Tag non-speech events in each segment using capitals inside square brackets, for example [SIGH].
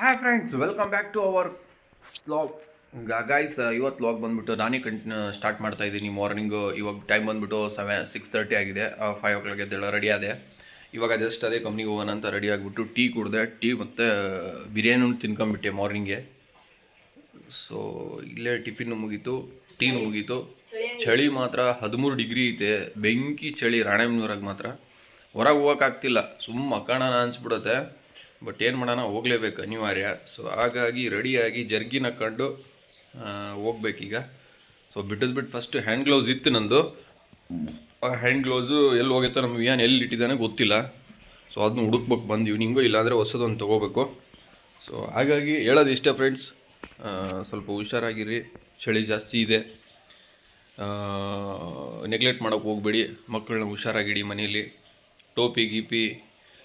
Hi friends welcome back to our blog guys ಇವತ್ತು vlog ಬಂದ್ಬಿಟ್ಟು ನಾನೇ ಕಂಟಿನ್ಯೂ ಸ್ಟಾರ್ಟ್ ಮಾಡ್ತಾ ಇದ್ದೀನಿ. ಮಾರ್ನಿಂಗು ಇವಾಗ ಟೈಮ್ ಬಂದ್ಬಿಟ್ಟು ಸೆವೆನ್ ಸಿಕ್ಸ್ ತರ್ಟಿ ಆಗಿದೆ. ಫೈವ್ ಓ ಕ್ಲಾಕ್ ಎದ್ದೆಲ್ಲ ರೆಡಿ ಆದೆ. ಇವಾಗ ಜಸ್ಟ್ ಅದೇ ಕಂಪ್ನಿಗೆ ಹೋಗೋಣ ಅಂತ ರೆಡಿ ಆಗಿಬಿಟ್ಟು ಟೀ ಕುಡಿದೆ ಟೀ ಮತ್ತು ಬಿರಿಯಾನಿ ತಿನ್ಕೊಂಬಿಟ್ಟೆ ಮಾರ್ನಿಂಗೆ ಸೊ ಇಲ್ಲೇ ಟಿಫಿನ್ ಮುಗೀತು ಟೀನು ಮುಗೀತು. ಚಳಿ ಮಾತ್ರ ಹದಿಮೂರು ಡಿಗ್ರಿ ಐತೆ. ಬೆಂಕಿ ಚಳಿ ರಾಣೆಬೆನ್ನೂರಾಗ ಮಾತ್ರ. ಹೊರಗೆ ಹೋಗೋಕ್ಕಾಗ್ತಿಲ್ಲ ಸುಮ್ಮ ಮಕ್ಕಣ ಅನ್ಸ್ಬಿಡುತ್ತೆ. ಬಟ್ ಏನು ಮಾಡೋಣ, ಹೋಗಲೇಬೇಕು. ಅನಿವಾರ್ಯ ಸೊ ಹಾಗಾಗಿ ರೆಡಿಯಾಗಿ ಜರ್ಗಿನ ಕಂಡು ಹೋಗ್ಬೇಕೀಗ. ಸೊ ಬಿಟ್ಟದ್ದು ಬಿಟ್ಟು ಫಸ್ಟ್ ಹ್ಯಾಂಡ್ ಗ್ಲೌಸ್ ಇತ್ತು ನಂದು. ಆ ಹ್ಯಾಂಡ್ ಗ್ಲೌಸು ಎಲ್ಲಿ ಹೋಗೈತೋ ನಮ್ಮ ವಿಯಾನ್ ಎಲ್ಲಿ ಇಟ್ಟಿದ್ದಾನೆ ಗೊತ್ತಿಲ್ಲ. ಸೊ ಅದನ್ನ ಹುಡುಕ್ಬೇಕು ಬಂದು ಇವ್ನಿಂಗು ಇಲ್ಲಾಂದರೆ ಹೊಸದೊಂದು ತೊಗೋಬೇಕು. ಸೊ ಹಾಗಾಗಿ ಹೇಳೋದು ಇಷ್ಟೇ ಫ್ರೆಂಡ್ಸ್ ಸ್ವಲ್ಪ ಹುಷಾರಾಗಿರಿ. ಚಳಿ ಜಾಸ್ತಿ ಇದೆ. ನೆಗ್ಲೆಕ್ಟ್ ಮಾಡೋಕ್ಕೆ ಹೋಗ್ಬೇಡಿ. ಮಕ್ಕಳನ್ನ ಹುಷಾರಾಗಿಡಿ ಮನೇಲಿ. ಟೋಪಿ, ಗೀಪಿ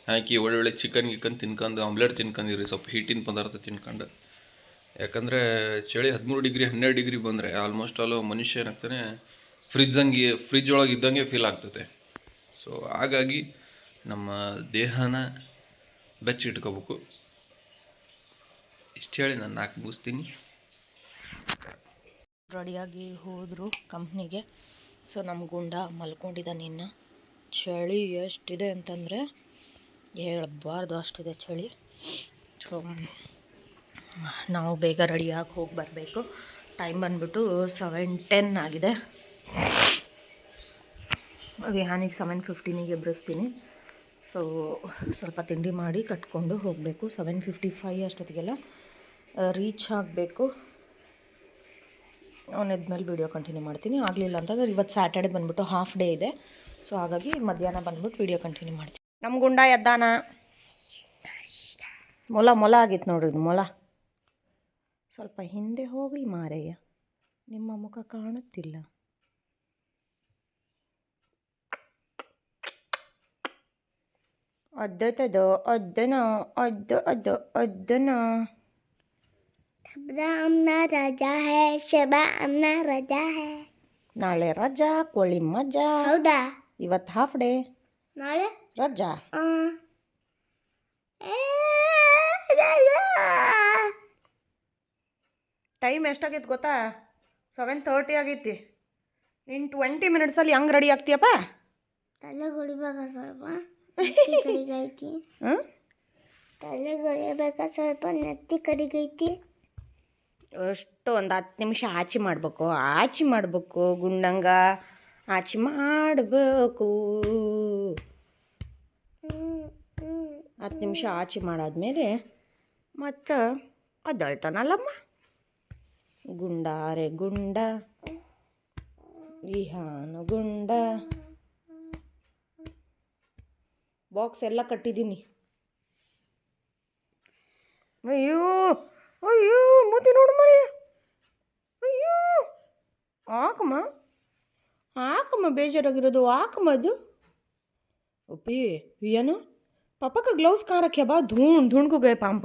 ಹಾಕಿ ಒಳ್ಳೊಳ್ಳೆ ಚಿಕನ್ ಗಿಕನ್ ತಿನ್ಕೊಂಡು ಆಮ್ಲೆಟ್ ತಿನ್ಕೊಂಡಿರಿ ಸ್ವಲ್ಪ ಹೀಟಿನ ಪದಾರ್ಥ ತಿನ್ಕೊಂಡು. ಯಾಕಂದರೆ ಚಳಿ ಹದಿಮೂರು ಡಿಗ್ರಿ ಹನ್ನೆರಡು ಡಿಗ್ರಿ ಬಂದರೆ ಆಲ್ಮೋಸ್ಟ್ ಆಲ್ ಮನುಷ್ಯ ಏನಾಗ್ತಾನೆ ಫ್ರಿಜ್ ಹಂಗೆ ಫ್ರಿಜ್ ಒಳಗೆ ಇದ್ದಂಗೆ ಫೀಲ್ ಆಗ್ತದೆ. ಸೊ ಹಾಗಾಗಿ ನಮ್ಮ ದೇಹನ ಬೆಚ್ಚಿಟ್ಕೋಬೇಕು. ಇಷ್ಟು ಹೇಳಿ ನಾನು ನಾಲ್ಕು ಮುಗಿಸ್ತೀನಿ. ರೆಡಿಯಾಗಿ ಹೋದರು ಕಂಪ್ನಿಗೆ ಸೊ ನಮ್ಮ ಗುಂಡ ಮಲ್ಕೊಂಡಿದ್ದಾನೆ ಇನ್ನು ಚಳಿ ಎಷ್ಟಿದೆ ಅಂತಂದರೆ ಹೇಳಬಾರ್ದು ಅಷ್ಟಿದೆ ಚಳಿ. ಸೊ ನಾವು ಬೇಗ ರೆಡಿಯಾಗಿ ಹೋಗಿ ಬರಬೇಕು. ಟೈಮ್ ಬಂದುಬಿಟ್ಟು ಸೆವೆನ್ ಟೆನ್ ಆಗಿದೆ. ವಿಹಾನಿಗೆ ಸೆವೆನ್ ಫಿಫ್ಟೀನಿಗೆ ಎಬ್ಬರಿಸ್ತೀನಿ ಸೊ ಸ್ವಲ್ಪ ತಿಂಡಿ ಮಾಡಿ ಕಟ್ಕೊಂಡು ಹೋಗಬೇಕು. ಸೆವೆನ್ ಫಿಫ್ಟಿ ಫೈ ಅಷ್ಟೊತ್ತಿಗೆಲ್ಲ ರೀಚ್ ಆಗಬೇಕು. ಅವನಿದ್ಮೇಲೆ ವೀಡಿಯೋ ಕಂಟಿನ್ಯೂ ಮಾಡ್ತೀನಿ. ಆಗಲಿಲ್ಲ ಅಂತಂದ್ರೆ ಇವತ್ತು ಸ್ಯಾಟರ್ಡೆ ಬಂದ್ಬಿಟ್ಟು ಹಾಫ್ ಡೇ ಇದೆ. ಸೊ ಹಾಗಾಗಿ ಮಧ್ಯಾಹ್ನ ಬಂದ್ಬಿಟ್ಟು ವೀಡಿಯೋ ಕಂಟಿನ್ಯೂ ಮಾಡ್ತೀನಿ. ನಮ್ಮ ಗುಂಡ ಎದ್ದಾನ? ಮೊಲ ಮೊಲ ಆಗಿತ್ತು ನೋಡ್ರಿ ಇದು ಮೊಲ. ಸ್ವಲ್ಪ ಹಿಂದೆ ಹೋಗಿ ಮಾರಯ್ಯ. ನಿಮ್ಮ ಮುಖ ಕಾಣುತ್ತಿಲ್ಲ. ಅದ್ದತದ ಅದ್ದನ ಅದ್ದ ಅದ್ದ ಅದ್ದನ. ರಜಾ ಹೇ ಶಬಾಮ್ನ ರಜಾ ಹೇ. ನಾಳೆ ರಜಾ ಕೋಳಿ ಮಜಾ. ಹೌದಾ? ಇವತ್ತು ಹಾಫ್ ಡೇ ನಾಳೆ? ರಜಾ. ಟೈಮ್ ಎಷ್ಟಾಗೈತೆ ಗೊತ್ತಾ? ಸೆವೆನ್ ತರ್ಟಿ ಆಗೈತಿ. ಇನ್ನು ಟ್ವೆಂಟಿ ಮಿನಿಟ್ಸಲ್ಲಿ ಹೆಂಗೆ ರೆಡಿ ಆಗ್ತೀಯಪ್ಪ? [LAUGHS] ತಲೆ ಹೊಡಿಬೇಕ ಸ್ವಲ್ಪ. ನೆತ್ತಿ ಕಡಿಗೈತಿ. ಹಾಂ? ತಲೆ ಹೊಡಿಬೇಕ ಸ್ವಲ್ಪ ನೆತ್ತಿ ಕಡಿಗೈತಿ. ಅಷ್ಟು ಒಂದು ಹತ್ತು ನಿಮಿಷ ಆಚೆ ಮಾಡಬೇಕು. ಆಚೆ ಮಾಡಬೇಕು ಗುಂಡಂಗ. ಆಚೆ ಮಾಡಬೇಕು. ಹತ್ತು ನಿಮಿಷ ಆಚೆ ಮಾಡಾದ್ಮೇಲೆ ಮತ್ತು ಅದಳ್ತಾನಲ್ಲಮ್ಮ. ಗುಂಡಾರೆ ಗುಂಡ ವಿಹಾನ ಗುಂಡ. ಬಾಕ್ಸ್ ಎಲ್ಲ ಕಟ್ಟಿದ್ದೀನಿ. ಅಯ್ಯೋ ಅಯ್ಯೋ ಮತ್ತೆ ನೋಡು ಮರಿ ಅಯ್ಯೋ ಹಾಕಮ್ಮ ಹಾಕಮ್ಮ ಬೇಜಾರಾಗಿರೋದು ಹಾಕಮ್ಮ ಅದು ಒಪ್ಪಿ ಏನು पापा का ग्लव्स कहाँ रखे बा ढूंढ ढूंढ को गए पंप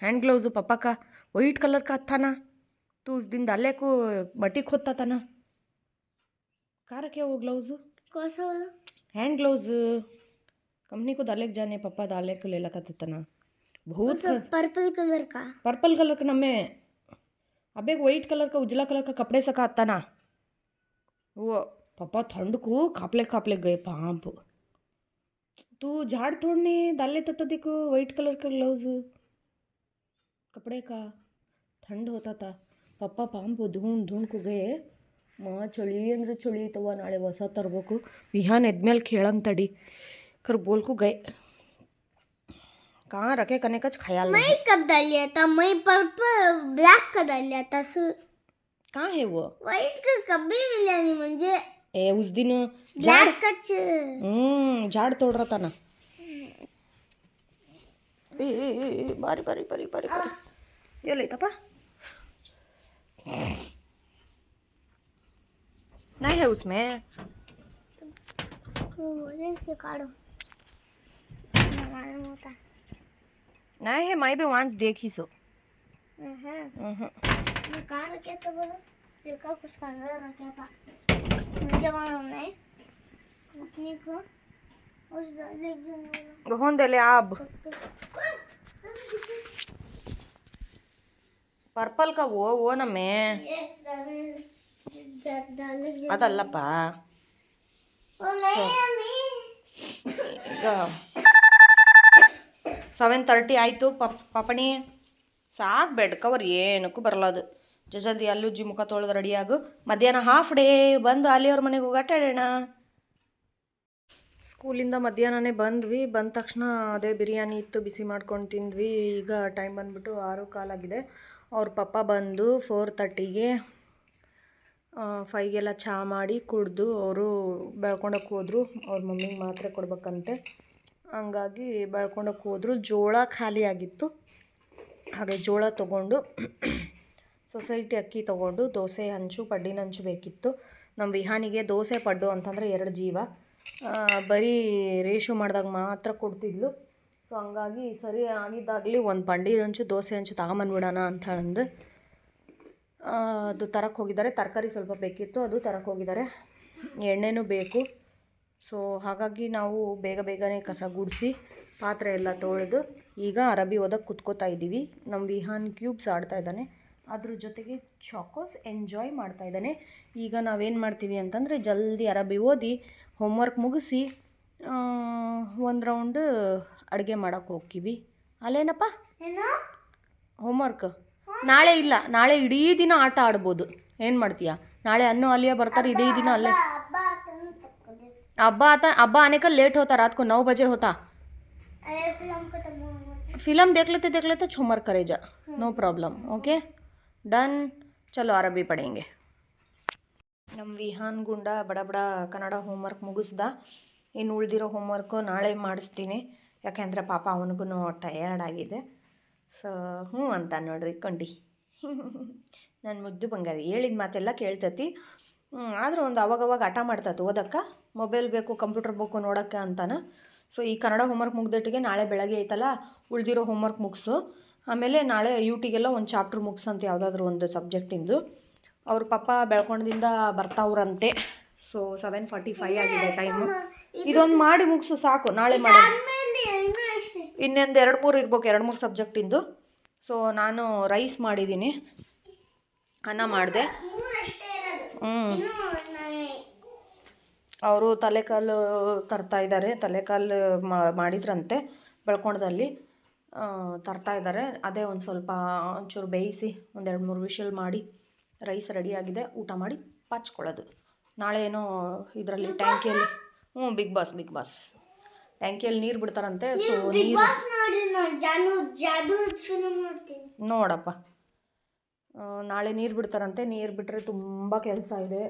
हैंड ग्लव्स पापा का वाइट कलर का था ना तो उस दिन डाले को मट्टी खोदता था ना कहाँ रखे वो ग्लव्स कोसा वाला हैंड ग्लव्स कंपनी को डाले के जाने पापा डाले को ले लगा था ना बहुत उस पर्पल कलर का पर्पल कलर का नमे अब एक वाइट कलर का उजला कलर का कपड़े सका आता ना वो पापा ठंड को खापले खापले गए पाप। तू तो झाड़ तोड़ने डाले था देखो वाइट कलर का ग्लव्स कपड़े का ठंड होता था। पापा पाप धूंढ धूंढ को गए। माँ चली अंदर चली तो वह नाड़े वसा ಐತವ को। बिहान एदमेल खेल तड़ी कर बोल को गए। कहाँ रखे कने कुछ ख्याल मैं कब डालिया था? मैं पर्पल ब्लैक का डालिया था सु कहाँ है वो? वाइट का कभी मिला नहीं मुझे। ए उस दिन झाड़ हम्म झाड़ तोड़ रहा था ना ए, ए, ए, बारी बारी बारी बारी बारी ये ले तपा नहीं है उसमें से काढ़ो मालूम होता नहीं है मैं भी वहाँ देखी सो नहीं है कहाँ रखे था बोलो देखा कुछ अंदर रखा था హోందేలే ಆಬ್ ಪರ್ಪಲ್ ಕವು ಓ ನಮ್ಮೆ ಅದಲ್ಲಪ್ಪ ಈಗ ಸೆವೆನ್ ತರ್ಟಿ ಆಯಿತು, ಪಪ್ ಪಪಣಿ ಸಾಕು ಬೆಡ್ ಕವರ್ ಏನಕ್ಕೂ ಬರಲ್ಲ ಅದು ಜಲ್ದಿ ಅಲ್ಲೂ ಮುಖ ತೊಳೆದು ರೆಡಿಯಾಗು ಮಧ್ಯಾಹ್ನ ಹಾಫ್ ಡೇ ಬಂದು ಅಲ್ಲಿಯವ್ರ ಮನೆಗೆ ಹೋಗಿ. ಆಟ ಆಡೋಣ ಸ್ಕೂಲಿಂದ ಮಧ್ಯಾಹ್ನನೇ ಬಂದ್ವಿ. ಬಂದ ತಕ್ಷಣ ಅದೇ ಬಿರಿಯಾನಿ ಇತ್ತು, ಬಿಸಿ ಮಾಡ್ಕೊಂಡು ತಿಂದ್ವಿ. ಈಗ ಟೈಮ್ ಬಂದ್ಬಿಟ್ಟು ಆರು ಕಾಲಾಗಿದೆ ಅವ್ರ ಪಪ್ಪ ಬಂದು ಫೋರ್ ತರ್ಟಿಗೆ ಫೈಗೆಲ್ಲ ಚಹಾ ಮಾಡಿ ಕುಡಿದು ಅವರು ಬೆಳ್ಕೊಂಡಕ್ಕೆ ಹೋದರು. ಅವ್ರ ಮಮ್ಮಿಗೆ ಮಾತ್ರೆ ಕೊಡ್ಬೇಕಂತೆ. ಹಂಗಾಗಿ ಬೆಳ್ಕೊಂಡಕ್ಕೆ ಹೋದರು. ಜೋಳ ಖಾಲಿ ಆಗಿತ್ತು. ಹಾಗೆ ಜೋಳ ತೊಗೊಂಡು ಸೊಸೈಟಿ ಅಕ್ಕಿ ತೊಗೊಂಡು ದೋಸೆ ಹಂಚು ಪಡ್ಡಿನ ಹಂಚು ಬೇಕಿತ್ತು. ನಮ್ಮ ವಿಹಾನಿಗೆ ದೋಸೆ, ಪಡ್ಡು ಅಂತಂದರೆ ಎರಡು ಜೀವ. ಬರೀ ರೇಷು ಮಾಡಿದಾಗ ಮಾತ್ರ ಕೊಡ್ತಿದ್ಲು. ಸೊ ಹಂಗಾಗಿ ಸರಿ ಆಗಿದ್ದಾಗಲಿ ಒಂದು ಪಂಡಿ ಹಂಚು ದೋಸೆ ಹಂಚು ತಗೊಂಬಂದ್ಬಿಡೋಣ ಅಂತ ಹೇಳಂದು ಅದು ತರಕ್ಕೆ ಹೋಗಿದ್ದಾರೆ. ತರಕಾರಿ ಸ್ವಲ್ಪ ಬೇಕಿತ್ತು, ಅದು ತರಕ್ಕೆ ಹೋಗಿದ್ದಾರೆ. ಎಣ್ಣೆನೂ ಬೇಕು. ಸೊ ಹಾಗಾಗಿ ನಾವು ಬೇಗ ಬೇಗನೆ ಕಸ ಗುಡಿಸಿ ಪಾತ್ರೆ ಎಲ್ಲ ತೊಳೆದು ಈಗ ಅರಬಿ ಓದಕ್ಕೆ ಕುತ್ಕೋತಾ ಇದ್ದೀವಿ. ನಮ್ಮ ವಿಹಾನ್ ಕ್ಯೂಬ್ಸ್ ಆಡ್ತಾ ಇದ್ದಾನೆ. ಅದ್ರ ಜೊತೆಗೆ ಚಾಕೋಸ್ ಎಂಜಾಯ್ ಮಾಡ್ತಾ ಇದ್ದಾನೆ ಈಗ ನಾವೇನು ಮಾಡ್ತೀವಿ ಅಂತಂದರೆ ಜಲ್ದಿ ಅರಬಿ ಓದಿ ಹೋಮ್ವರ್ಕ್ ಮುಗಿಸಿ ಒಂದು ರೌಂಡ್ ಅಡುಗೆ ಮಾಡೋಕ್ಕೆ ಹೋಗ್ತೀವಿ ಅಲ್ಲೇನಪ್ಪ ಏನು ಹೋಮ್ವರ್ಕ್ ನಾಳೆ ಇಲ್ಲ ನಾಳೆ ಇಡೀ ದಿನ ಆಟ ಆಡ್ಬೋದು ಏನು ಮಾಡ್ತೀಯಾ ನಾಳೆ ಅನ್ನು ಅಲ್ಲಿಯೇ ಬರ್ತಾರೆ ಇಡೀ ದಿನ ಅಲ್ಲೇ ಹಬ್ಬ ಆತನ ತಕ್ಕೊಂಡೆ ಹಬ್ಬ ಆತ ಹಬ್ಬ आने का लेट होता रात को नौ बजे होता अरे फिल्म खत्म हो गई फिल्म देख लेते देख लेते होमवर्क करे जा नो प्रॉब्लम ओके ಡನ್ ಚಲೋ ಅರಬ್ಬಿ ಪಡೆಯಂಗೆ. ನಮ್ಮ ವಿಹಾನ್ ಗುಂಡ ಬಡ ಬಡ ಕನ್ನಡ ಹೋಮ್ವರ್ಕ್ ಮುಗಿಸ್ದ. ಇನ್ನು ಉಳಿದಿರೋ ಹೋಮ್ವರ್ಕು ನಾಳೆ ಮಾಡಿಸ್ತೀನಿ. ಯಾಕೆಂದರೆ ಪಾಪ ಅವನಿಗೂ ಟಯರ್ಡ್ ಆಗಿದೆ. ಸೊ ಹ್ಞೂ ಅಂತ ನೋಡ್ರಿ ಕೊಂಡಿ. ನನ್ನ ಮುದ್ದು ಬಂಗಾರಿ, ಹೇಳಿದ ಮಾತೆಲ್ಲ ಕೇಳ್ತತಿ. ಆದರೂ ಒಂದು ಅವಾಗವಾಗ ಹಠ ಮಾಡ್ತತ್ತು ಓದಕ್ಕೆ. ಮೊಬೈಲ್ ಬೇಕು ಕಂಪ್ಯೂಟರ್ ಬೇಕು ನೋಡೋಕ್ಕೆ ಅಂತಾನೆ. ಸೊ ಈ ಕನ್ನಡ ಹೋಮ್ವರ್ಕ್ ಮುಗ್ದಟ್ಟಿಗೆ ನಾಳೆ ಬೆಳಗ್ಗೆ ಐತಲ್ಲ, ಉಳಿದಿರೋ ಹೋಮ್ವರ್ಕ್ ಮುಗಿಸು. ಆಮೇಲೆ ನಾಳೆ ಯೂಟಿಗೆಲ್ಲ ಒಂದು ಚಾಪ್ಟ್ರ್ ಮುಗಿಸಂತ ಯಾವುದಾದ್ರೂ ಒಂದು ಸಬ್ಜೆಕ್ಟಿಂದು ಅವ್ರ ಪಪ್ಪ ಬೆಳ್ಕೊಂಡದಿಂದ ಬರ್ತಾವ್ರಂತೆ ಸೊ ಸೆವೆನ್ ಫಾರ್ಟಿ ಫೈವ್ ಆಗಿದೆ ಟೈಮು ಇದೊಂದು ಮಾಡಿ ಮುಗಿಸು ಸಾಕು ನಾಳೆ ಮಾಡಿ ಇನ್ನೊಂದು ಎರಡು ಮೂರು ಇರ್ಬೇಕು ಎರಡು ಮೂರು ಸಬ್ಜೆಕ್ಟಿಂದು ಸೊ ನಾನು ರೈಸ್ ಮಾಡಿದ್ದೀನಿ ಅನ್ನ ಮಾಡಿದೆ. ಹ್ಞೂ ಅವರು ತಲೆಕಾಲು ತರ್ತಾ ಇದ್ದಾರೆ ತಲೆಕಾಲು ಮಾಡಿದ್ರಂತೆ ಬೆಳ್ಕೊಂಡದಲ್ಲಿ. ತರ್ತಾ ಇದ್ದಾರೆ ಅದೇ ಒಂದು ಸ್ವಲ್ಪ ಒಂಚೂರು ಬೇಯಿಸಿ ಒಂದೆರಡು ಮೂರು ವಿಷಲ್ ಮಾಡಿ ರೈಸ್ ರೆಡಿಯಾಗಿದೆ ಊಟ ಮಾಡಿ ಪಾಚ್ಕೊಳ್ಳೋದು. ನಾಳೆ ಏನೋ ಇದರಲ್ಲಿ ಟ್ಯಾಂಕಿಯಲ್ಲಿ ಹ್ಞೂ ಬಿಗ್ ಬಾಸ್ ಬಿಗ್ ಬಾಸ್ ಟ್ಯಾಂಕಿಯಲ್ಲಿ ನೀರು ಬಿಡ್ತಾರಂತೆ ಸೊ ನೀರು ನೋಡಪ್ಪ. ನಾಳೆ ನೀರು ಬಿಡ್ತಾರಂತೆ. ನೀರು ಬಿಟ್ಟರೆ ತುಂಬ ಕೆಲಸ ಇದೆ.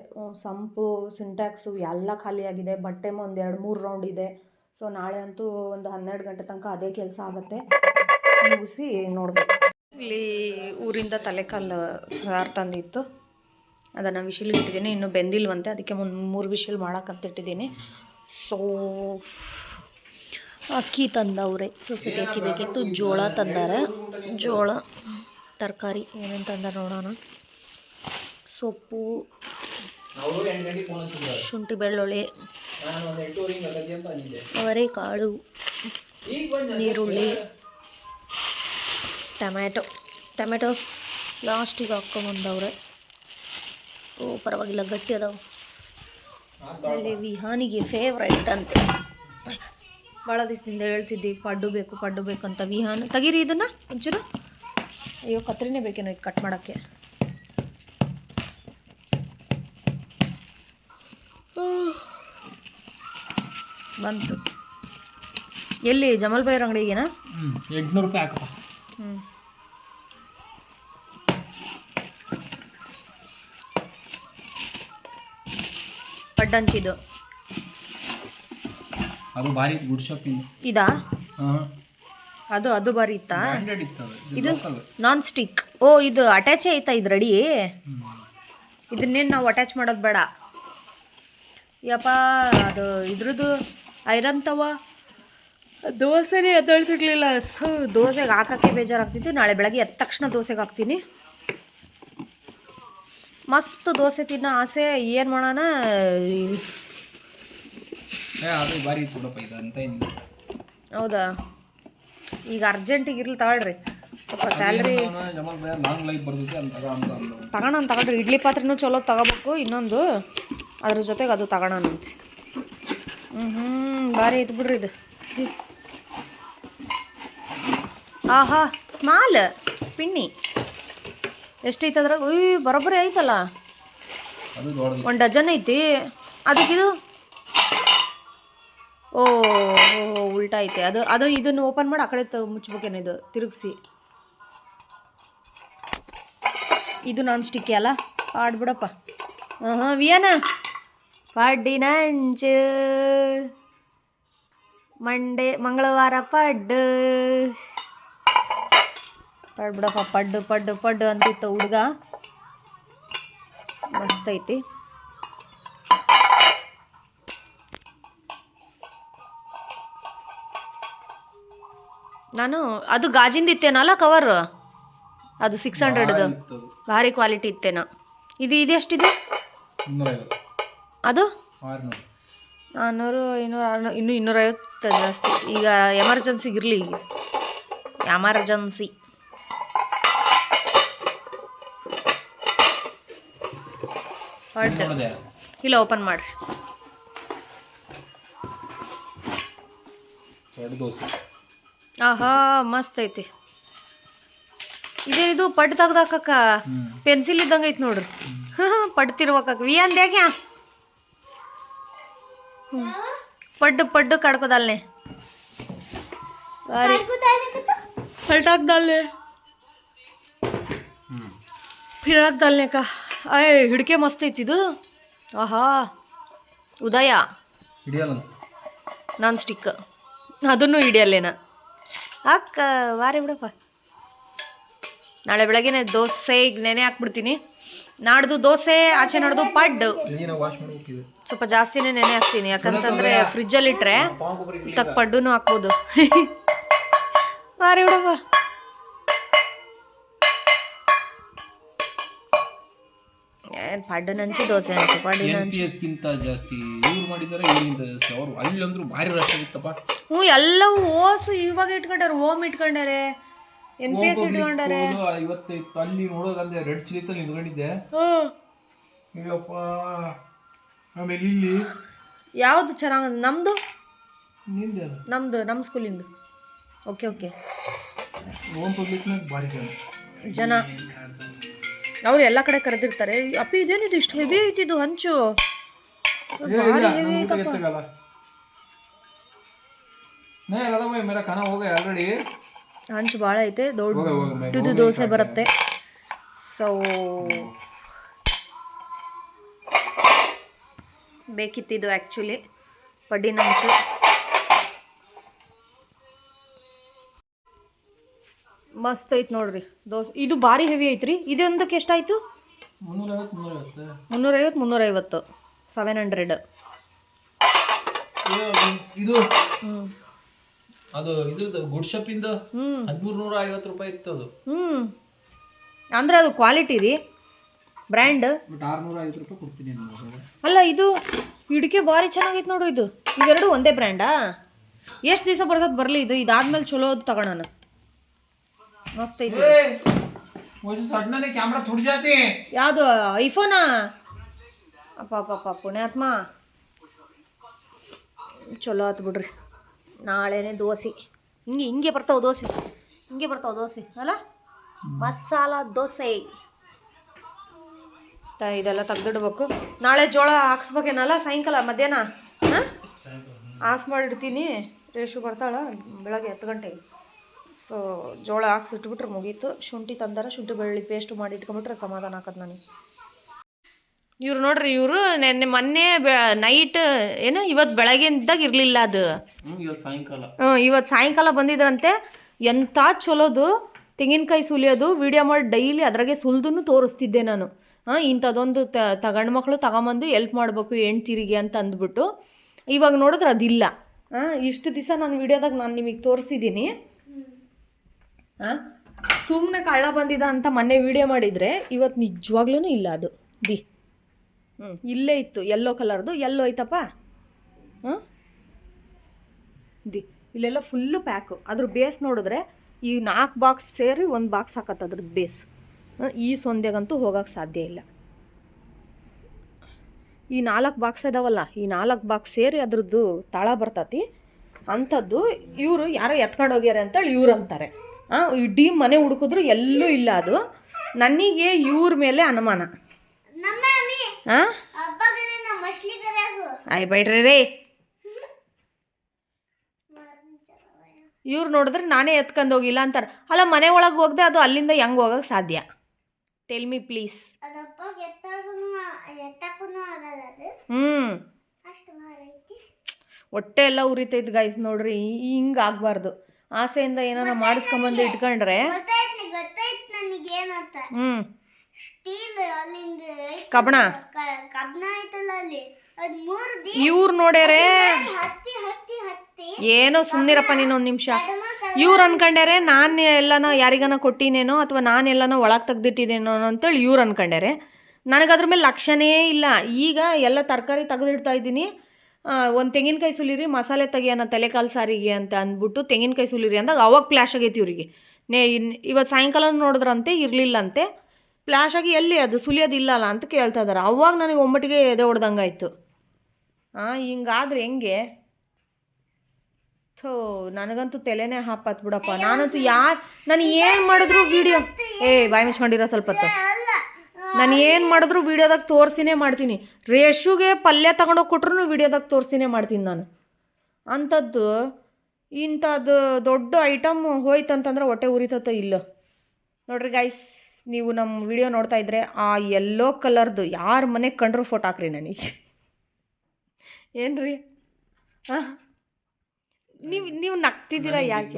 ಸಂಪು ಸಿಂಟ್ಯಾಕ್ಸು ಎಲ್ಲ ಖಾಲಿಯಾಗಿದೆ ಬಟ್ಟೆ ಒಂದು ಎರಡು ಮೂರು ರೌಂಡ್ ಇದೆ. ಸೊ ನಾಳೆ ಅಂತೂ ಒಂದು ಹನ್ನೆರಡು ಗಂಟೆ ತನಕ ಅದೇ ಕೆಲಸ ಆಗುತ್ತೆ. ಮುಗಿಸಿ ನೋಡಬೇಕು. ಇಲ್ಲಿ ಊರಿಂದ ತಲೆಕಾಲು ಸಾರು ತಂದಿತ್ತು. ಅದನ್ನು ವಿಶಿಲ್ಗೆ ಇಟ್ಟಿದ್ದೀನಿ. ಇನ್ನೂ ಬೆಂದಿಲ್ವಂತೆ. ಅದಕ್ಕೆ ಒಂದು ಮೂರು ವಿಶಿಲ್ ಮಾಡೋಕ್ಕಂತಿಟ್ಟಿದ್ದೀನಿ ಸೊ ಅಕ್ಕಿ ತಂದವ್ರೆ. ಸೊಸೈಟಿ ಅಕ್ಕಿ ಬೇಕಿತ್ತು. ಜೋಳ ತಂದಾರೆ. ಜೋಳ ತರಕಾರಿ ಏನೇನು ತಂದಾರ ನೋಡೋಣ. ಸೊಪ್ಪು ಶುಂಠಿ ಬೆಳ್ಳುಳ್ಳಿ ಅವರೆಕಾಳು ನೀರುಳ್ಳಿ ಟೊಮ್ಯಾಟೊ. ಟೊಮ್ಯಾಟೊ ಲಾಸ್ಟಿಗೆ ಹಾಕ್ಕೊಂಬಂದವ್ರೆ ಓ ಪರವಾಗಿಲ್ಲ ಗಟ್ಟಿ ಅದಾವೆ. ಅಲ್ಲಿ ವಿಹಾನಿಗೆ ಫೇವ್ರೇಟ್ ಅಂತೆ. ಭಾಳ ದಿವಸದಿಂದ ಹೇಳ್ತಿದ್ದಿ ಪಡ್ಡು ಬೇಕು ಪಡ್ಡು ಬೇಕು ಅಂತ ವಿಹಾನ್. ತೆಗೀರಿ ಇದನ್ನು ಒಂಚೂರು. ಅಯ್ಯೋ ಕತ್ರಿನೇ ಬೇಕೇನೋ ಇದು ಕಟ್ ಮಾಡೋಕ್ಕೆ. ಬಂತು. ಎಲ್ಲಿ ಜಮಲ್ ಬೈರ್ ಅಂಗಡಿಗೆನಾ ಎಂಟ್ನೂರು ರೂಪಾಯಿ ಹಾಕಪ್ಪ. ಹ್ಞೂ ಪಡ್ಡಂಚಿದು ಅದು ಭಾರಿ ಗುಡ್ ಶಾಪಿಂಗ್. ಇದಾ? ಅದು ಅದು ಬಾರಿ ಇತ್ತಾ? ಇದು ಇದು ನಾನ್ ಸ್ಟಿಕ್ ಓ ಇದು ಅಟ್ಯಾಚೇ ಐತಾ ಇದು ರೆಡಿ ಇದನ್ನೇನು ನಾವು ಅಟ್ಯಾಚ್ ಮಾಡೋದು ಬೇಡ. ಯಪ್ಪ ಅದು ಇದ್ರದ್ದು ಐರನ್ ತವ? ದೋಸೆನೇ ಎದ್ದಳ್ತಿರ್ಲಿಲ್ಲ. ಸೊ ದೋಸೆಗೆ ಹಾಕೋಕ್ಕೆ ಬೇಜಾರಾಗ್ತಿತ್ತು. ನಾಳೆ ಬೆಳಗ್ಗೆ ಎದ್ದ ತಕ್ಷಣ ದೋಸೆಗೆ ಹಾಕ್ತೀನಿ. ಮಸ್ತ್ ದೋಸೆ ತಿನ್ನೋ ಆಸೆ ಏನು ಮಾಡೋಣ? ಅಂತ ಹೌದಾ? ಈಗ ಅರ್ಜೆಂಟಿಗೆ ಇರ್ಲಿ ತಗೊಳ್ರಿ. ಸ್ವಲ್ಪ ಸ್ಯಾಲ್ರಿ ಅಂತ ಅಂತ ತಗೋಣ ತಗೊಳ್ರಿ. ಇಡ್ಲಿ ಪಾತ್ರೆನೂ ಚಲೋ ತಗೋಬೇಕು ಇನ್ನೊಂದು. ಅದ್ರ ಜೊತೆಗೆ ಅದು ತಗೋಣಂತೆ ಹ್ಞೂ ಹ್ಞೂ ಭಾರಿ ಐತೆ ಬಿಡ್ರಿ ಇದು. ಆಹಾ ಸ್ಮಾಲ್ ಪಿನ್ನಿ. ಎಷ್ಟೈತೆ ಅದ್ರಾಗ ಉಯ್ ಬರೋಬ್ಬರಿ ಐತಲ್ಲ. ಒಂದು ಡಜನ್ ಐತಿ. ಅದಕ್ಕಿದು ಓ ಓ, ಉಲ್ಟಾ ಐತೆ. ಅದು ಅದು ಇದನ್ನು ಓಪನ್ ಮಾಡಿ ಆ ಕಡೆ ಮುಚ್ಚಬೇಕೇನು ಮುಚ್ಬೇಕೇನು ಇದು ತಿರುಗಿಸಿ. ಇದು ನಾನ್ ಸ್ಟಿಕ್ಕಿ ಅಲ್ಲ? ಆಡ್ಬಿಡಪ್ಪ ಹಾಂ ಹಾಂ ವಿಯನ. ಪಡ್ಡಿನ ಅಂಚು ಮಂಡೇ ಮಂಗಳವಾರ ಪಡ್ಡು. ಪಡ್ಬಿಡಪ್ಪ ಪಡ್ಡು ಪಡ್ಡು ಪಡ್ಡು ಅಂತಿತ್ತು ಹುಡುಗ. ಮಸ್ತ್ ಐತಿ. ನಾನು ಅದು ಗಾಜಿಂದ ಇತ್ತೇನಲ್ಲ ಕವರ್ ಅದು ಸಿಕ್ಸ್ ಹಂಡ್ರೆಡ್ದು ಭಾರಿ ಕ್ವಾಲಿಟಿ ಇತ್ತೇನ. ಇದು ಇದು ಎಷ್ಟಿದೆ? ಅದು? ನಾನ್ನೂರು ಆರುನೂರು ಇನ್ನೂ ಇನ್ನೂರೈವತ್ತು ಜಾಸ್ತಿ. ಈಗ ಎಮರ್ಜೆನ್ಸಿಗೆ ಇರಲಿ ಎಮರ್ಜೆನ್ಸಿ ಇಲ್ಲ ಓಪನ್ ಮಾಡಿರಿ. ಆಹಾ ಮಸ್ತ್ ಐತಿ. ಇದೇನಿದು ಪಟ್ ತೆಗ್ದಾಕಕ್ಕ. ಪೆನ್ಸಿಲ್ ಇದ್ದಂಗೆ ಐತಿ ನೋಡ್ರಿ. ಪಡ್ತಿರ್ಬೇಕಾಕ ತಿರ್ಬೇಕಕ್ಕ ವಿ ಹ್ಞೂ ಪಡ್ಡು ಪಡ್ಡು ಕಡ್ಕೋದಲ್ನೆ. ಸಾರಿ ಹಲ್ಟಾಕ್ದಲ್ಲೆ ಹ್ಞೂ ಫಿರಾಕ್ದಲ್ನೆ ಅಕ್ಕ. ಅಯ್ಯ ಹಿಡಿಕೆ ಮಸ್ತ್ ಐತಿ ಇದು. ಆಹಾ. ಉದಯ. ಹಿಡಿಯಲ್ಲ. ನಾನ್ ಸ್ಟಿಕ್ ಅದನ್ನು ಹಿಡಿಯಲ್ಲೇನ. ಅಕ್ಕ ವಾರಿ ಬಿಡಪ್ಪ. ನಾಳೆ ಬೆಳಗ್ಗೆನೆ ದೋಸೆ ಈಗ ನೆನೆ ಹಾಕ್ಬಿಡ್ತೀನಿ. ನಾಡ್ದು ದೋಸೆ ಆಚೆ ನಾಡ್ದು ಪಡ್ಡು. ಸ್ವಲ್ಪ ಜಾಸ್ತಿನೇ ನೆನೆ ಹಾಕ್ತೀನಿ. ಯಾಕಂತಂದ್ರೆ ಫ್ರಿಜ್ಜಲ್ಲಿ ಇಟ್ರೆ ತಕ್ಕ ಪಡ್ಡು ಹಾಕ್ಬೋದು. [LAUGHS] ಮಾರಿ ಬಿಡಪ್ಪ. ಪಡ್ಡು ನಂಚಿ ದೋಸೆ ಅಂತ ಪಡ್ಡು ಎನ್ ಪಿ ಎಸ್ಗಿಂತ ಜಾಸ್ತಿ ಇವ್ರು ಮಾಡಿದ್ದಾರೆ ಇವ್ರಿಗಿಂತ ಜಾಸ್ತಿ. ಅವರು ಅಲ್ಲಿ ಅಂದ್ರೂ ಭಾರಿ ರಶ್ ಇತ್ತಪ್ಪ ಹ್ಞೂ ಎಲ್ಲವೂ ಓಸು ಇವಾಗ ಇಟ್ಕೊಂಡಾರೆ ಓಮ್ ಇಟ್ಕೊಂಡಾರೆ ಎನ್ ಪಿ ಎಸ್ ಇಟ್ಕೊಂಡಾರೆ. ಇತ್ತು ಅಲ್ಲಿ ನೋಡೋದಲ್ಲ ರೆಡ್ ಚಿಲ್ಲಿ ತಲ್ಲಿ ನಿಂತ್ಕೊಂಡಿದ್ದೆ. ಅಯ್ಯಪ್ಪ ಆಮೇಲೆ ಇಲ್ಲಿ ಯಾವುದು ಚೆನ್ನಾಗಿ ನಮ್ಮದು ನಿಂದೆ ನಮ್ಮದು ನಮ್ಮ ಸ್ಕೂಲಿಂದು. Okay okay. ಓಮ್ ಪಬ್ಲಿಕ್ನಾಗ ಭಾರಿ ಜನ ಜನ ಅವ್ರು ಎಲ್ಲ ಕಡೆ ಕರೆದಿರ್ತಾರೆ. ಅಪ್ಪಿ ಇದೇನಿದು ಇಷ್ಟು ಹೆವಿ ಐತಿದು ಹಂಚು? ಹಂಚು ಭಾಳ ಐತೆ ದೊಡ್ಡದು ದೋಸೆ ಬರುತ್ತೆ. ಸೊ ಇದು ಆ್ಯಕ್ಚುಲಿ ಪಡ್ಡಿನ ಹಂಚು. ಮಸ್ತ್ ಐತೆ ನೋಡ್ರಿ. ದೋಸೆ ಇದು ಭಾರಿ ಹೆವಿ ಐತ್ರಿ. ಇದೊಂದಕ್ಕೆ ಎಷ್ಟಾಯಿತು? ಮುನ್ನೂರೈವತ್ತು ಮುನ್ನೂರೈವತ್ತು. ಸೆವೆನ್ ಹಂಡ್ರೆಡ್ ಇದು ಅದು ಇದು ಗುಡ್ ಶಾಪಿಂದ ಹದಿಮೂರು ನೂರ ಐವತ್ತು ರೂಪಾಯಿ ಇತ್ತು ಅದು. ಹ್ಞೂ ಅಂದ್ರೆ ಅದು ಕ್ವಾಲಿಟಿ ರೀ. ಬ್ರ್ಯಾಂಡ್ ಬಟ್ ಆರ್ನೂರ ಐವತ್ತು ರೂಪಾಯಿ ಕೊಡ್ತೀನಿ ಅಲ್ಲ ಇದು ಇಡಿಕೆ ಭಾರಿ ಚೆನ್ನಾಗೈತೆ ನೋಡ್ರಿ ಇದು. ಇವೆರಡು ಒಂದೇ ಬ್ರ್ಯಾಂಡಾ ಎಷ್ಟು ದಿವಸ ಬರ್ತದೆ ಬರಲಿ ಇದು? ಇದಾದ್ಮೇಲೆ ಚಲೋ ತಗೋಣ ಮಸ್ತ್ ಐತಿ. ಸಡ್ನನೆ ಕ್ಯಾಮ್ರಾ ತುಡ್ ಜಾತಿ ಯಾವುದು ಐಫೋನಾ ಅಪ್ಪ ಅಪ್ಪ ಅಪ್ಪ ಪುಣ್ಯಾತ್ಮ. ಚಲೋ ಆತು ಬಿಡ್ರಿ. ನಾಳೆನೇ ದೋಸೆ. ಹಿಂಗೆ ಹಿಂಗೆ ಬರ್ತಾವೆ ದೋಸೆ. ಹಿಂಗೆ ಬರ್ತಾವೆ ದೋಸೆ ಅಲ್ಲ? ಮಸಾಲ ದೋಸೆ. ತ ಇದೆಲ್ಲ ತೆಗ್ದಿಡ್ಬೇಕು. ನಾಳೆ ಜೋಳ ಹಾಕ್ಸ್ಬೇಕೇನಲ್ಲ ಸಾಯಂಕಾಲ ಮಧ್ಯಾಹ್ನ? ಹಾಂ? ಹಾಸ್ ಮಾಡಿರ್ತೀನಿ ರೇಷು ಬರ್ತಾಳ ಬೆಳಗ್ಗೆ ಹತ್ತು ಗಂಟೆಗೆ. ಸೊ ಜೋಳ ಹಾಕ್ಸಿ ಇಟ್ಬಿಟ್ರೆ ಮುಗೀತು. ಶುಂಠಿ ತಂದಾರ ಶುಂಠಿ ಬೆಳ್ಳುಳ್ಳಿ ಪೇಸ್ಟ್ ಮಾಡಿ ಇಟ್ಕೊಂಬಿಟ್ರೆ ಸಮಾಧಾನ ಆಕತ್ ನನಗೆ. ಇವ್ರು ನೋಡ್ರಿ ಇವರು ನೆನ್ನೆ ಮೊನ್ನೆ ನೈಟ್ ಏನು ಇವತ್ತು ಬೆಳಗ್ಗೆದಾಗ ಇರಲಿಲ್ಲ ಅದು. ಹ್ಞೂ ಇವತ್ತು ಸಾಯಂಕಾಲ. ಬಂದಿದ್ರಂತೆ. ಎಂಥ ಚಲೋದು ತೆಂಗಿನಕಾಯಿ ಸುಲಿಯೋದು ವಿಡಿಯೋ ಮಾಡಿ ಡೈಲಿ ಅದ್ರಾಗೆ ಸುಲಿದೂ ತೋರಿಸ್ತಿದ್ದೆ ನಾನು. ಹಾಂ ಇಂಥದ್ದೊಂದು ತ ತಗಂಡು ಮಕ್ಕಳು ತಗೊಂಬಂದು ಎಲ್ಪ್ ಮಾಡಬೇಕು ಹೆಣ್ತಿರಿಗೆ ಅಂತ ಅಂದ್ಬಿಟ್ಟು. ಇವಾಗ ನೋಡಿದ್ರೆ ಅದಿಲ್ಲ. ಹಾಂ ಇಷ್ಟು ದಿವಸ ನಾನು ವಿಡಿಯೋದಾಗ ನಾನು ನಿಮಗೆ ತೋರಿಸಿದ್ದೀನಿ. ಹಾಂ ಸುಮ್ಮನೆ ಕಳ್ಳ ಬಂದಿದ ಅಂತ ಮೊನ್ನೆ ವಿಡಿಯೋ ಮಾಡಿದರೆ ಇವತ್ತು ನಿಜವಾಗ್ಲೂ ಇಲ್ಲ ಅದು. ದಿ. ಹ್ಞೂ ಇಲ್ಲೇ ಇತ್ತು ಎಲ್ಲೋ ಕಲರ್ದು ಎಲ್ಲೋ ಐತಪ್ಪ? ಹಾಂ ದಿ. ಇಲ್ಲೆಲ್ಲ ಫುಲ್ಲು ಪ್ಯಾಕು ಅದ್ರ ಬೇಸ್ ನೋಡಿದ್ರೆ ಈ ನಾಲ್ಕು ಬಾಕ್ಸ್ ಸೇರಿ ಒಂದು ಬಾಕ್ಸ್ ಹಾಕತ್ತೆ ಅದ್ರದ್ದು ಬೇಸ್ ಈ ಸೊಂದೆಗಂತೂ ಹೋಗೋಕ್ಕೆ ಸಾಧ್ಯ ಇಲ್ಲ. ಈ ನಾಲ್ಕು ಬಾಕ್ಸ್ ಇದಾವಲ್ಲ ಈ ನಾಲ್ಕು ಬಾಕ್ಸ್ ಸೇರಿ ಅದ್ರದ್ದು ತಾಳ ಬರ್ತತಿ. ಅಂಥದ್ದು ಇವರು ಯಾರೋ ಎತ್ಕೊಂಡು ಹೋಗ್ಯಾರ ಅಂತೇಳಿ ಇವ್ರು ಅಂತಾರೆ. ಇಡೀ ಮನೆ ಹುಡುಕಿದ್ರು ಎಲ್ಲೂ ಇಲ್ಲ ಅದು. ನನಗೆ ಇವ್ರ ಮೇಲೆ ಅನುಮಾನ. ಹಾಂ ಆಯ್ ಬೈಡ್ರಿ ರೇ. ಇವ್ರು ನೋಡಿದ್ರೆ ನಾನೇ ಎತ್ಕೊಂಡು ಹೋಗಿಲ್ಲ ಅಂತಾರೆ. ಅಲ್ಲ ಮನೆ ಒಳಗೆ ಹೋಗದೆ ಅದು ಅಲ್ಲಿಂದ ಹೆಂಗೆ ಹೋಗಕ್ಕೆ ಸಾಧ್ಯ? ಟೆಲ್ ಮಿ ಪ್ಲೀಸ್ ಹ್ಞೂ ಹೊಟ್ಟೆ ಎಲ್ಲ ಉರಿತೈತೆ ಗೈಸ್ ನೋಡ್ರಿ ಹಿಂಗೆ ಆಗಬಾರ್ದು. ಆಸೆಯಿಂದ ಏನಾರ ಮಾಡಿಸ್ಕೊಂಬಂದು ಇಟ್ಕೊಂಡ್ರೆ ಕಬಣ. ಹ್ಞೂ ದಿ ಇವ್ರು ನೋಡ್ಯಾರೆ. ಏನೋ ಸುಮ್ಮನಿರಪ್ಪ ನೀನು ಒಂದು ನಿಮಿಷ. ಇವ್ರು ಅನ್ಕೊಂಡ್ಯಾರೆ ನಾನು ಎಲ್ಲನ ಯಾರಿಗಾನ ಕೊಟ್ಟಿನೇನೋ ಅಥವಾ ನಾನು ಎಲ್ಲನೋ ಒಳಗೆ ತೆಗ್ದಿಟ್ಟಿದ್ದೇನೋ ಅಂತೇಳಿ ಇವ್ರು ಅನ್ಕೊಂಡ್ಯಾರೆ. ನನಗೆ ಅದ್ರ ಮೇಲೆ ಲಕ್ಷಣೇ ಇಲ್ಲ. ಈಗ ಎಲ್ಲ ತರಕಾರಿ ತೆಗೆದಿಡ್ತಾ ಇದ್ದೀನಿ. ಒಂದು ತೆಂಗಿನಕಾಯಿ ಸುಲಿರಿ, ಮಸಾಲೆ ತೆಗಿಯೋಣ ತಲೆಕಾಲು ಸಾರಿಗೆ ಅಂತ ಅಂದ್ಬಿಟ್ಟು ತೆಂಗಿನಕಾಯಿ ಸುಲಿರಿ ಅಂದಾಗ ಅವಾಗ ಪ್ಲ್ಯಾಶ್ ಆಗೈತಿ ಇವರಿಗೆ. ನೇ ಇವತ್ತು ಸಾಯಂಕಾಲ ನೋಡಿದ್ರಂತೆ, ಇರಲಿಲ್ಲಂತೆ. ಪ್ಲ್ಯಾಶ್ ಆಗಿ ಎಲ್ಲಿ ಅದು ಸುಲಿಯೋದಿಲ್ಲಲ್ಲ ಅಂತ ಕೇಳ್ತಾ ಇದ್ದಾರೆ ಅವಾಗ ನನಗೆ ಒಮ್ಮಟಿಗೆ ಎದೆ ಹೊಡೆದಂಗಾಯ್ತು ಹಾಂ ಹಿಂಗಾದ್ರೆ ಹೆಂಗೆ? ಥೋ, ನನಗಂತೂ ತಲೆನೇ ಹಾಪತ್ ಬಿಡಪ್ಪ. ನಾನಂತೂ ಯಾರು, ನಾನು ಏನು ಮಾಡಿದ್ರು ವೀಡಿಯೋ ಏ, ಬಾಯಿ ಮುಚ್ಕೊಂಡಿರೋ ಸ್ವಲ್ಪ ಹೊತ್ತು. ನಾನು ಏನು ಮಾಡಿದ್ರು ವೀಡಿಯೋದಾಗ ತೋರಿಸಿನೇ ಮಾಡ್ತೀನಿ. ರೇಷುಗೆ ಪಲ್ಯ ತಗೊಂಡೋಗಿ ಕೊಟ್ರು ವೀಡಿಯೋದಾಗ ತೋರಿಸಿನೇ ಮಾಡ್ತೀನಿ ನಾನು. ಅಂಥದ್ದು ಇಂಥದ್ದು ದೊಡ್ಡ ಐಟಮ್ ಹೋಯ್ತಂತಂದ್ರೆ ಹೊಟ್ಟೆ ಉರಿತತ್ತ ಇಲ್ಲ. ನೋಡ್ರಿ ಗೈಸ್ ನೀವು ನಮ್ಮ ವಿಡಿಯೋ ನೋಡ್ತಾ ಇದ್ರೆ ಆ ಎಲ್ಲೋ ಕಲರ್ದು ಯಾರ ಮನೆಗೆ ಕಂಡ್ರು ಫೋಟೋ ಹಾಕ್ರಿ ನನಗೆ. ಏನ್ರಿ? ಹಾಂ? ನೀವು ನೀವು ನಗ್ತಿದ್ದೀರಾ ಯಾಕೆ?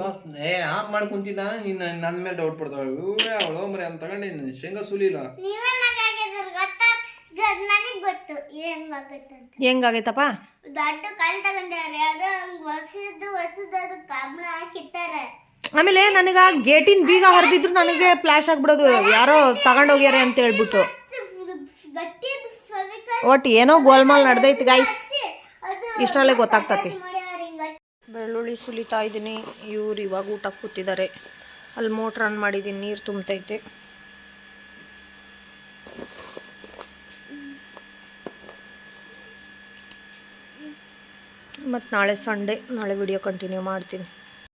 ಏ ಆಫ್ ಮಾಡಿ ಕುಂತಿದ್ದ ನೀನು ನನ್ನ ಮೇಲೆ ಡೌಟ್ ಪಡ್ತಾಳೆ ಇವರೇ ಅವಳು ಮರಿ ಅಂತ ತಗೊಂಡು ಶೇಂಗಾ ಸುಲಿಲ್ಲ. ನೀವೇ ನಗಾಕಿದ್ರು ಗೊತ್ತಾ? ನನಗೆ ಗೊತ್ತು. ಹೆಂಗಾಗತ್ತಂತ. ಹೆಂಗಾಗೈತಪ್ಪ? ದೊಡ್ಡ ಕಲ್ ತಗೊಂಡಾರೆ ಅದು ಹಂಗ್ ವರ್ಷದ್ದು ಹೊಸದು ಅದು ಕಬ್ಬಣ ಹಾಕಿಟ್ಟಾರೆ ಆಮೇಲೆ ನನಗೆ ಆ ಗೇಟಿನ ಬೀಗ ಹೊರದಿದ್ರು ನನಗೆ ಫ್ಲಾಶ್ ಆಗ್ಬಿಡೋದು. ಯಾರೋ ತಗೊಂಡೋಗ್ಯಾರೆ ಅಂತ ಹೇಳ್ಬಿಟ್ಟು. ಗಟ್ಟಿ ಫೆವಿಕಾಲ್ ಒಟ್ಟು ಏನೋ ಗೋಲ್ಮಾಲ್ ನಡೆದೈತಿ ಗಾಯ್ಸ್ ಅದು ಇಷ್ಟರಲ್ಲೇ ಗೊತ್ತಾಗ್ತತಿ. ಹಿಂಗ ಸುಲಿತಾ ಇದ್ದೀನಿ. ಇವ್ರು ಇವಾಗ ಊಟ ಕೂತಿದ್ದಾರೆ. ಅಲ್ಲಿ ಮೋಟ್ರ್ ಆನ್ ಮಾಡಿದ್ದೀನಿ. ನೀರು ತುಂಬತೈತೆ. ಮತ್ತು ನಾಳೆ ಸಂಡೇ. ನಾಳೆ ವಿಡಿಯೋ ಕಂಟಿನ್ಯೂ ಮಾಡ್ತೀನಿ.